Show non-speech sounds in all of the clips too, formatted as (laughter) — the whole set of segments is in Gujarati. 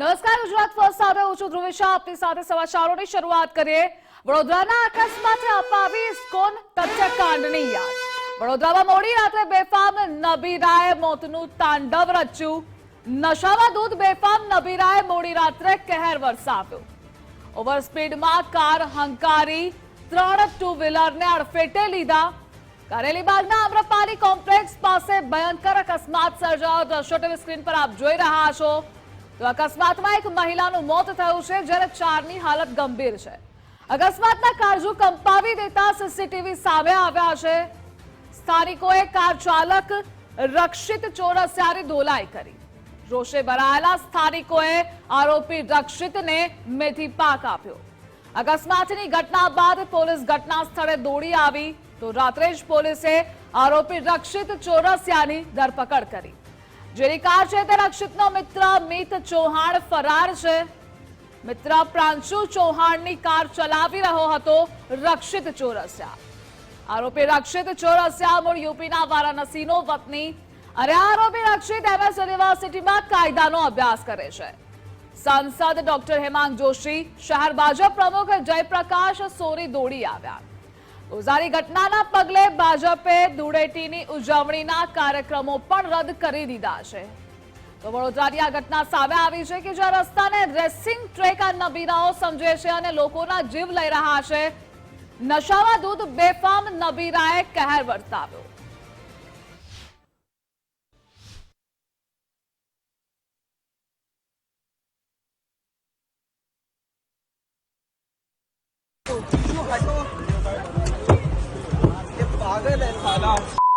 નમસ્કાર, ગુજરાત ફર્સ્ટ સાથે હું છું ધ્રુવિશા આપની સાથે સમાચારોની શરૂઆત કરીએ. વડોદરાના અકસ્માતે અપાવી ઇસ્કોન કાંડની યાદ. વડોદરામાં મોડી રાત્રે બેફામ નબીરાએ મોતનું તાંડવ રચ્યું. નશામાં દૂધ બેફામ નબીરાએ મોડી રાત્રે કહેર વરસાવ્યો. ઓવર સ્પીડમાં કાર હંકારી ત્રણ ટુ વ્હીલરને અડફેટે લીધા. કરેલીબાગના આમ્રપાલી કોમ્પ્લેક્સ પાસે ભયંકર અકસ્માત સર્જાયો. દ્રશ્યો ટીવી સ્ક્રીન પર આપ જોઈ રહ્યા છો. તો અકસ્માતમાં એક મહિલાનું મોત થયું છે જ્યારે ચારની હાલત ગંભીર છે. અકસ્માતના કારજો કંપાવી દેતા સીસીટીવી સામે આવ્યા છે. સ્થાનિકોએ કાર ચાલક રક્ષિત ચોરસિયાની ધોલાઈ કરી. રોષે ભરાયેલા સ્થાનિકોએ આરોપી રક્ષિતને મેથી પાક આપ્યો. અકસ્માતની ઘટના બાદ પોલીસ ઘટના સ્થળે દોડી આવી તો રાત્રે જ પોલીસે આરોપી રક્ષિત ચોરસિયાની ધરપકડ કરી. જેની કાર છે તે રક્ષિતનો મિત્ર મિત ચૌહાણ ફરાર છે. મિત્ર પ્રાંશુ ચૌહાણની કાર ચલાવી રહ્યો હતો રક્ષિત ચોરસિયા. આરોપી રક્ષિત ચોરસિયા મૂળ યુપીના વારાણસીનો વતની અને આરોપી રક્ષિત એમએસ યુનિવર્સિટીમાં કાયદાનો અભ્યાસ કરે છે. સાંસદ ડોક્ટર હેમાંગ જોશી, શહેર ભાજપ પ્રમુખ જયપ્રકાશ સોરી દોડી આવ્યા. ગોઝારી ઘટનાના પગલે ભાજપે ધૂળેટીની ઉજવણીના કાર્યક્રમો પણ રદ કરી દીધા છે. તો વડોદરાની આ ઘટના સામે આવી છે કે જ્યાં રસ્તાને રેસિંગ ટ્રેક આ નબીરાઓ સમજે છે અને લોકોના જીવ લઈ રહ્યા છે. નશામાં દૂધ બેફામ નબીરાએ કહેર વર્તાવ્યો. पागल साला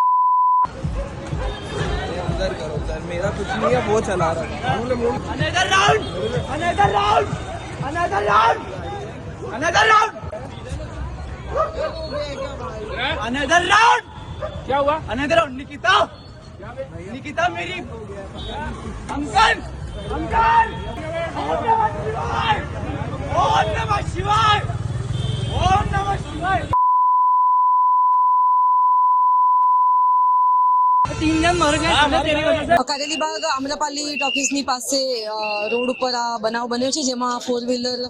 ये उधर करो उधर। मेरा कुछ नहीं है वो चला रहा है! Another round! Another round! क्या हुआ? अनदर राउंड निकिता निकिता मेरी अंकल! अंकल! ओम नमः शिवाय! ओम नमः शिवाय! ओम नमः शिवाय! તીન કારેલી બાગ આમલાપાલી ટોકીઝની પાસે રોડ ઉપર આ બનાવ બન્યો છે જેમાં ફોર વ્હીલર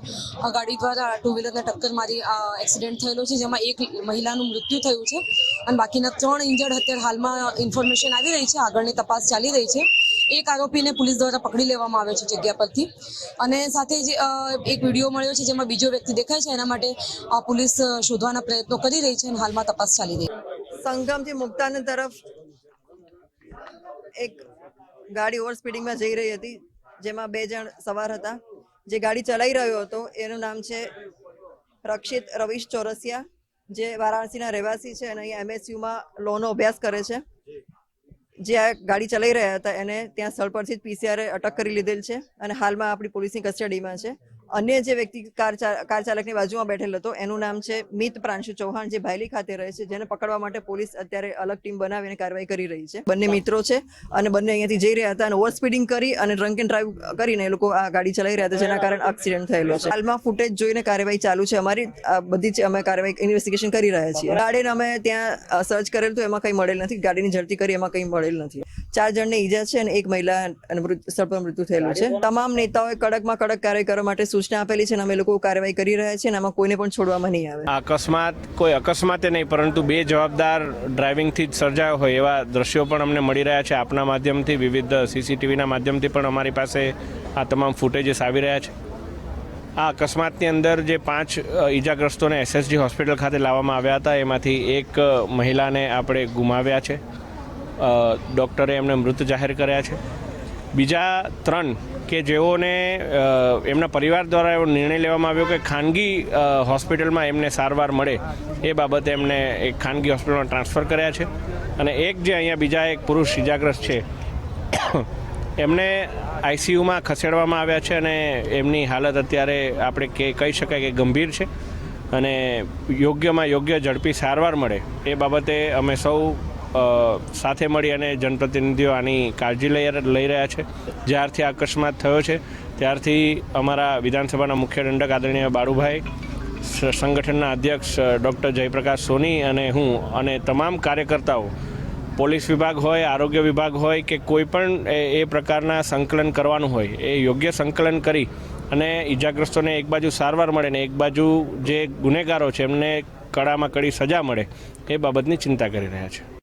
ગાડી દ્વારા ટુ વ્હીલરને ટક્કર મારી એક્સિડન્ટ થયેલો છે જેમાં એક મહિલાનું મૃત્યુ થયું છે. અને બાકીના ત્રણ ઇન્જર્ડ અત્યારે હાલમાં ઇન્ફોર્મેશન આવી રહી છે આગળની તપાસ ચાલી રહી છે. એક આરોપીને પોલીસ દ્વારા પકડી લેવામાં આવે છે જગ્યા પરથી. અને સાથે જે એક વીડિયો મળ્યો છે જેમાં બીજો વ્યક્તિ દેખાય છે એના માટે પોલીસ શોધવાના પ્રયત્નો કરી રહી છે અને હાલમાં તપાસ ચાલી રહી છે. સંગમથી મુક્તાની તરફ એક ગાડી ઓવર સ્પીડિંગમાં જઈ રહી હતી, જેમાં બે જણ સવાર હતા. જે ગાડી ચલાવી રહ્યો હતો, એનું નામ છે રક્ષિત રવિશ ચોરસિયા, જે વારાણસીના રહેવાસી છે અને અહીંયા એમએસયુમાં લોનો અભ્યાસ કરે છે. જે આ ગાડી ચલાવી રહ્યા હતા, એને ત્યાં સ્થળ પરથી જ પીસીઆરે અટક કરી લીધેલ છે અને હાલમાં આપણી પોલીસની કસ્ટડીમાં છે. અન્ય જે વ્યક્તિ કાર કાર ચાલકની બાજુમાં બેઠેલ હતો એનું નામ છે મિત પ્રાંશુ ચૌહાણ જે ભાયલી ખાતે રહે છે જેને પકડવા માટે પોલીસ અત્યારે અલગ ટીમ બનાવીને કાર્યવાહી કરી રહી છે. બંને મિત્રો છે અને બંને અહીંયાથી જઈ રહ્યા હતા અને ઓવર સ્પીડિંગ કરી અને ડ્રંક એન્ડ ડ્રાઈવ કરીને એ લોકો આ ગાડી ચલાવી રહ્યા હતા જેના કારણે એક્સિડન્ટ થયેલો છે. હાલમાં ફૂટેજ જોઈને કાર્યવાહી ચાલુ છે. અમારી આ બધી જ અમે કાર્યવાહી ઇન્વેસ્ટિગેશન કરી રહ્યા છીએ. ગાડીને અમે ત્યાં સર્ચ કરેલ તો એમાં કંઈ મળેલ નથી. ગાડીની ઝડપી કરી એમાં કંઈ મળેલ નથી. ચાર જણને ઈજા છે અને એક મહિલા સ્થળ પર મૃત્યુ થયેલું છે. તમામ નેતાઓએ કડકમાં કડક કાર્ય કરવા માટે સૂચના આપેલી છે અને અમે લોકો કાર્યવાહી કરી રહ્યા છીએ અને આમાં કોઈને પણ છોડવામાં નહીં આવે. અકસ્માત કોઈ અકસ્માતે નહીં પરંતુ બે જવાબદાર ડ્રાઇવિંગથી જ સર્જાયો હોય એવા દ્રશ્યો પણ અમને મળી રહ્યા છે. આપના માધ્યમથી વિવિધ સીસીટીવીના માધ્યમથી પણ અમારી પાસે આ તમામ ફૂટેજીસ આવી રહ્યા છે. આ અકસ્માતની અંદર જે પાંચ ઈજાગ્રસ્તોને એસએસજી હોસ્પિટલ ખાતે લાવવામાં આવ્યા હતા એમાંથી એક મહિલાને આપણે ગુમાવ્યા છે. ડૉક્ટરે એમને મૃત જાહેર કર્યા છે. બીજા ત્રણ કે જેઓને એમના પરિવાર દ્વારા એવો નિર્ણય લેવામાં આવ્યો કે ખાનગી હોસ્પિટલમાં એમને સારવાર મળે, એ બાબતે એમને એક ખાનગી હોસ્પિટલમાં ટ્રાન્સફર કર્યા છે. અને એક જે અહીંયા બીજા એક પુરુષ ઇજાગ્રસ્ત છે, એમને આઈસીયુમાં ખસેડવામાં આવ્યા છે અને એમની હાલત અત્યારે આપણે કે, કહી શકાય કે ગંભીર છે. અને યોગ્યમાં યોગ્ય ઝડપી સારવાર મળે, એ બાબતે અમે સૌ સાથે મળી અને જનપ્રતિનિધિઓ આની કાળજી લઈ લઈ રહ્યા છે. જ્યારથી આ અકસ્માત થયો છે, ત્યારથી અમારા વિધાનસભાના મુખ્ય દંડક આદરણીય બાળુભાઈ સંગઠનના અધ્યક્ષ ડૉક્ટર જયપ્રકાશ સોની અને હું અને તમામ કાર્યકર્તાઓ, પોલીસ વિભાગ હોય, આરોગ્ય વિભાગ હોય કે કોઈ પણ એ એ પ્રકારના સંકલન કરવાનું હોય, એ યોગ્ય સંકલન કરી અને ઈજાગ્રસ્તોને એક બાજુ સારવાર મળે ને એક બાજુ જે ગુનેગારો છે એમને કડામાં કડી સજા મળે, એ બાબતની ચિંતા કરી રહ્યા છે અને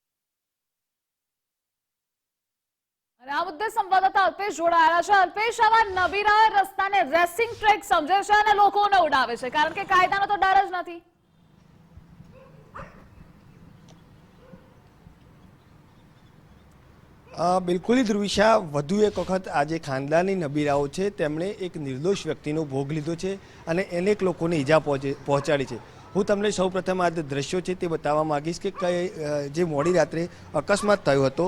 બિલકુલ ધ્રુવિશા, વધુ એક વખત આજે ખાનદાની નબીરાઓ છે. તેમણે એક નિર્દોષ વ્યક્તિનો ભોગ લીધો છે અને અનેક લોકોને ઈજા પહોંચાડી છે. હું તમને સૌપ્રથમ આ દ્રશ્યો છે તે બતાવવા માગીશ કે કઈ જે મોડી રાત્રે અકસ્માત થયો હતો.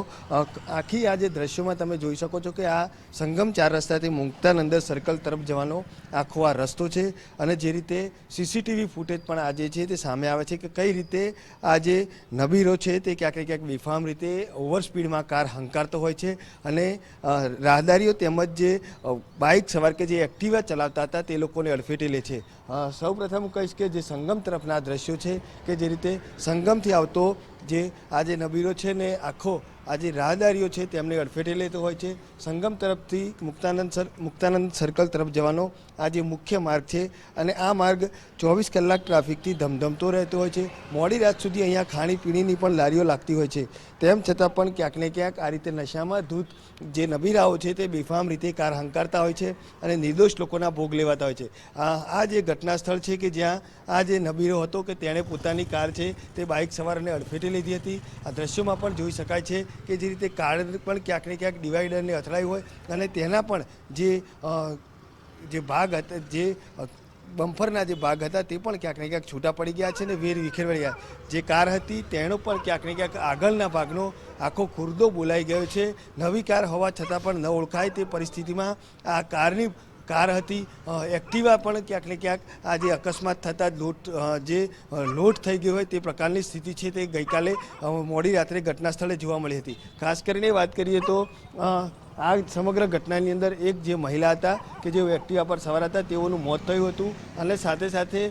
આખી આ જે દ્રશ્યોમાં તમે જોઈ શકો છો કે આ સંગમ ચાર રસ્તાથી મુક્તાનંદર સર્કલ તરફ જવાનો આખો આ રસ્તો છે અને જે રીતે સીસીટીવી ફૂટેજ પણ આજે છે તે સામે આવે છે કે કઈ રીતે આ જે નબીરો છે તે ક્યાંક ક્યાંક બેફામ રીતે ઓવર સ્પીડમાં કાર હંકારતો હોય છે અને રાહદારીઓ તેમજ જે બાઇક સવાર કે જે એક્ટિવા ચલાવતા હતા તે લોકોને અડફેટે લે છે. સૌપ્રથમ કહીશ કે જે સંગમ તરફના દ્રશ્યો છે કે જે રીતે સંગમથી આવતો જે આ જે નબીરો છે ને આખો આ જે રાહદારીઓ છે તેમને અડફેટે લેતો હોય છે. સંગમ તરફથી મુક્તાનંદ સર, મુક્તાનંદ સર્કલ તરફ જવાનો આ જે મુખ્ય માર્ગ છે અને આ માર્ગ ચોવીસ કલાક ટ્રાફિકથી ધમધમતો રહેતો હોય છે. મોડી રાત સુધી અહીંયા ખાણીપીણીની પણ લારીઓ લાગતી હોય છે. તેમ છતાં પણ ક્યાંક ને ક્યાંક આ રીતે નશામાં ધૂત જે નબીરાઓ છે તે બેફામ રીતે કાર હંકારતા હોય છે અને નિર્દોષ લોકોના ભોગ લેવાતા હોય છે. આ આ જે ઘટના સ્થળ છે કે જ્યાં આ જે નબીરો હતો કે તેણે પોતાની કાર છે તે બાઇક સવારને અડફેટે લીધી હતી. આ દ્રશ્યોમાં પણ જોઈ શકાય છે કે જે રીતે કાર પણ ક્યાંક ને ક્યાંક ડિવાઈડરને અથડાઈ હોય અને તેના પણ જે જે ભાગ હતા, જે બમ્ફરના જે ભાગ હતા તે પણ ક્યાંક ને ક્યાંક છૂટા પડી ગયા છે ને વેર વિખેરવાઈ ગયા જે કાર હતી તેનો પણ ક્યાંક ને ક્યાંક આગળના ભાગનો આખો ખુરદો બોલાઈ ગયો છે. નવી કાર હોવા છતાં પણ ન ઓળખાય તે પરિસ્થિતિમાં આ કારની કાર હતી એક્ટિવા પણ ક્યાંક ને ક્યાંક આ જે અકસ્માત થતાં લોટ જે લોટ થઈ ગયો હોય તે પ્રકારની સ્થિતિ છે તે ગઈકાલે મોડી રાત્રે ઘટના સ્થળે જોવા મળી હતી. ખાસ કરીને વાત કરીએ તો આ સમગ્ર ઘટનાની અંદર એક જે મહિલા હતા કે જે એક્ટિવા પર સવાર હતા તેઓનું મોત થયું હતું અને સાથે સાથે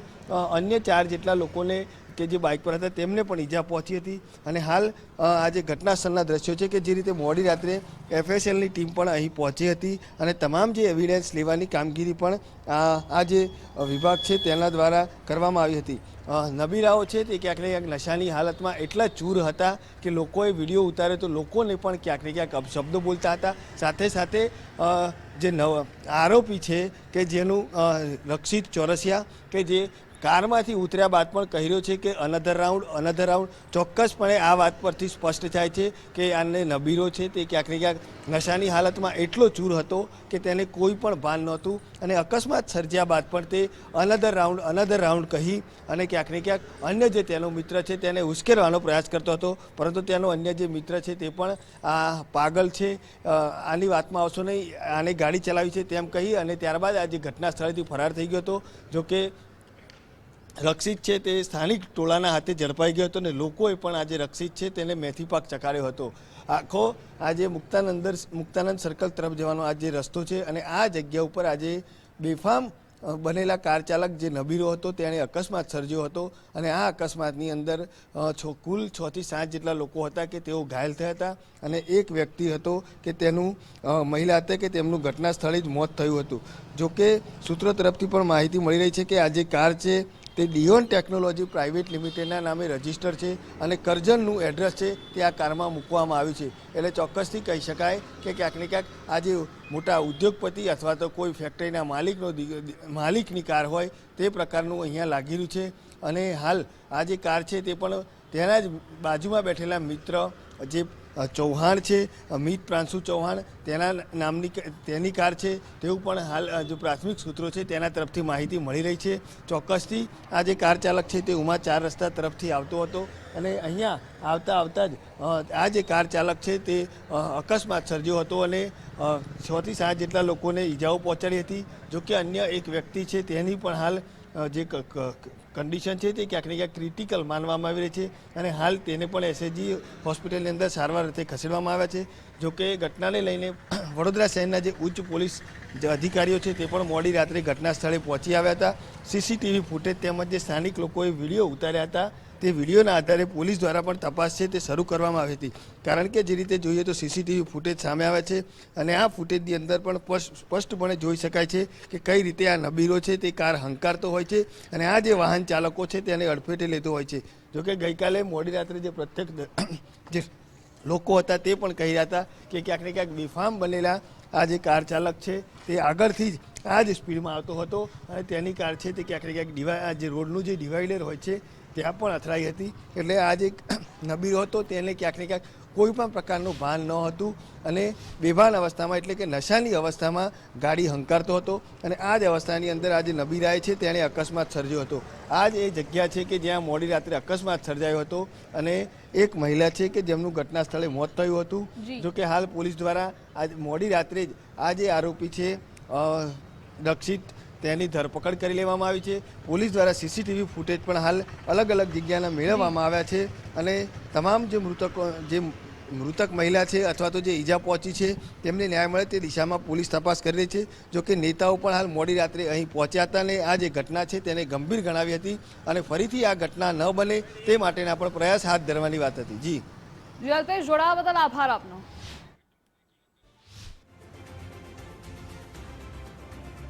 અન્ય ચાર જેટલા લોકોને કે જે બાઇક પર હતા તેમને પણ ઈજા પહોંચી હતી. અને હાલ આજે આ જે ઘટના સ્થળના દ્રશ્યો છે કે જે રીતે મોડી રાત્રે એફએસએલની ટીમ પણ અહીં પહોંચી હતી અને તમામ જે એવિડન્સ લેવાની કામગીરી પણ આ જે વિભાગ છે તેના દ્વારા કરવામાં આવી હતી. નબીરાઓ છે તે ક્યાંક ને ક્યાંક નશાની હાલતમાં એટલા ચૂર હતા કે લોકોએ વીડિયો ઉતાર્યો તો લોકોને પણ ક્યાંક ને ક્યાંક અપશબ્દો બોલતા હતા. સાથે સાથે જે નવ આરોપી છે કે જેનું રક્ષિત ચોરસિયા કે જે કારમાંથી ઉતર્યા બાદ પણ કહી રહ્યો છે કે અનધર રાઉન્ડ અનધર રાઉન્ડ ચોક્કસપણે આ વાત પરથી સ્પષ્ટ થાય છે કે આને નબીરો છે તે ક્યાંક ને ક્યાંક નશાની હાલતમાં એટલો ચૂર હતો કે તેને કોઈ પણ ભાન નહોતું. અને અકસ્માત સર્જ્યા બાદ પણ તે અનધર રાઉન્ડ અનધર રાઉન્ડ કહી અને ક્યાંક ને ક્યાંક અન્ય જે તેનો મિત્ર છે તેને ઉશ્કેરવાનો પ્રયાસ કરતો હતો. પરંતુ તેનો અન્ય જે મિત્ર છે તે પણ આ પાગલ છે. આની વાતમાં આવશો નહીં. આને ગાડી ચલાવી છે તેમ કહી અને ત્યારબાદ આ જે ઘટના સ્થળેથી ફરાર થઈ ગયો હતો જોકે રક્ષિત છે તે સ્થાનિક ટોળાના હાથે ઝડપાઈ ગયો હતો અને લોકોએ પણ આજે રક્ષિત છે તેને મેથી પાક ચકાડ્યો હતો. આખો આજે મુક્તાનંદર મુક્તાનંદ સર્કલ તરફ જવાનો આ જે રસ્તો છે અને આ જગ્યા ઉપર આજે બેફામ બનેલા કાર ચાલક જે નબીરો હતો તેણે અકસ્માત સર્જ્યો હતો અને આ અકસ્માતની અંદર છ, કુલ છથી સાત જેટલા લોકો હતા કે તેઓ ઘાયલ થયા હતા અને એક વ્યક્તિ હતો કે તેનું મહિલા હતા કે તેમનું ઘટના સ્થળે જ મોત થયું હતું. જોકે સૂત્રો તરફથી પણ માહિતી મળી રહી છે કે આ જે કાર છે તે ડિયોન ટેકનોલોજી પ્રાઇવેટ લિમિટેડના નામે રજિસ્ટર છે અને કરજણનું એડ્રેસ છે તે આ કારમાં મૂકવામાં આવ્યું છે. એટલે ચોક્કસથી કહી શકાય કે ક્યાંક ને ક્યાંક આજે મોટા ઉદ્યોગપતિ અથવા તો કોઈ ફેક્ટરીના માલિકનો માલિકની કાર હોય તે પ્રકારનું અહીંયા લાગી રહ્યું છે. અને હાલ આ જે કાર છે તે પણ તેના જ બાજુમાં બેઠેલા મિત્ર જે ચૌહાણ છે અમિત પ્રાંશુ ચૌહાણ, તેના નામની તેની કાર છે, તેવું પણ હાલ જે પ્રાથમિક સૂત્રો છે, તેના તરફથી માહિતી મળી રહી છે. ચોક્કસથી આ જે કાર ચાલક છે તે ઉમા ચાર રસ્તા તરફથી આવતો હતો અને અહીંયા આવતા આવતા જ આ જે કાર ચાલક છે તે અકસ્માત સર્જ્યો હતો અને છથી સાત જેટલા લોકોને ઈજાઓ પહોંચાડી હતી. જોકે અન્ય એક વ્યક્તિ છે તેની પણ હાલ જે કન્ડિશન છે તે ક્યાંક ને ક્યાંક ક્રિટિકલ માનવામાં આવી રહી છે અને હાલ તેને પણ એસએજી હોસ્પિટલની અંદર સારવાર અર્થે ખસેડવામાં આવ્યા છે. જોકે ઘટનાને લઈને (clears throat) વડોદરા શહેરના જે ઉચ્ચ પોલીસ જે અધિકારીઓ છે તે પણ મોડી રાત્રે ઘટના સ્થળે પહોંચી આવ્યા હતા. સીસીટીવી ફૂટેજ તેમજ જે સ્થાનિક લોકોએ વીડિયો ઉતાર્યા હતા તે વિડીયોના આધારે પોલીસ દ્વારા પણ તપાસ છે તે શરૂ કરવામાં આવી હતી. કારણ કે જે રીતે જોઈએ તો સીસીટીવી ફૂટેજ સામે આવે છે અને આ ફૂટેજની અંદર પણ સ્પષ્ટ- સ્પષ્ટપણે જોઈ શકાય છે કે કઈ રીતે આ નબીરો છે તે કાર હંકારતો હોય છે અને આ જે વાહન ચાલકો છે તેને અડફેટે લેતો હોય છે. જોકે ગઈકાલે મોડી રાત્રે જે પ્રત્યક્ષ જે લોકો હતા તે પણ કહી રહ્યા હતા કે ક્યાંક ને ક્યાંક બેફામ બનેલા આ જે કાર ચાલક છે તે આગળથી જ આ જ સ્પીડમાં આવતો હતો અને તેની કાર છે તે ક્યાંક ને ક્યાંક ડિવાઈ આ જે રોડનું જે ડિવાઈડર હોય છે ત્યાં પણ અથડાઈ હતી. એટલે આ જે (clears throat) નબીરો હતો તેને ક્યાંક ને ક્યાંક કોઈ પણ પ્રકારનું ભાન ન હતું અને બેભાન અવસ્થામાં એટલે કે નશાની અવસ્થામાં ગાડી હંકારતો હતો અને આ જ અવસ્થાની અંદર આજે નબીરાય છે તેણે અકસ્માત સર્જ્યો હતો. આ જ એ જગ્યા છે કે જ્યાં મોડી રાત્રે અકસ્માત સર્જાયો હતો અને એક મહિલા છે કે જેમનું ઘટના સ્થળે મોત થયું હતું. જોકે હાલ પોલીસ દ્વારા આજ મોડી રાત્રે જ આ જે આરોપી છે દક્ષિત તેની ધરપકડ કરી લેવામાં આવી છે. પોલીસ દ્વારા સીસીટીવી ફૂટેજ પણ હાલ અલગ અલગ જગ્યાના મેળવવામાં આવ્યા છે અને તમામ જે મૃતકો, જે મૃતક મહિલા છે અથવા તો જે ઈજા પહોંચી છે, તેમને ન્યાય મળે તે દિશામાં પોલીસ તપાસ કરી રહી છે. જોકે નેતાઓ પણ હાલ મોડી રાત્રે અહીં પહોંચ્યા હતા અને આ જે ઘટના છે તેને ગંભીર ગણાવી હતી અને ફરીથી આ ઘટના ન બને તે માટેના પણ પ્રયાસ હાથ ધરવાની વાત હતી. જી. જી જોડાવા બદલ આભાર આપનો.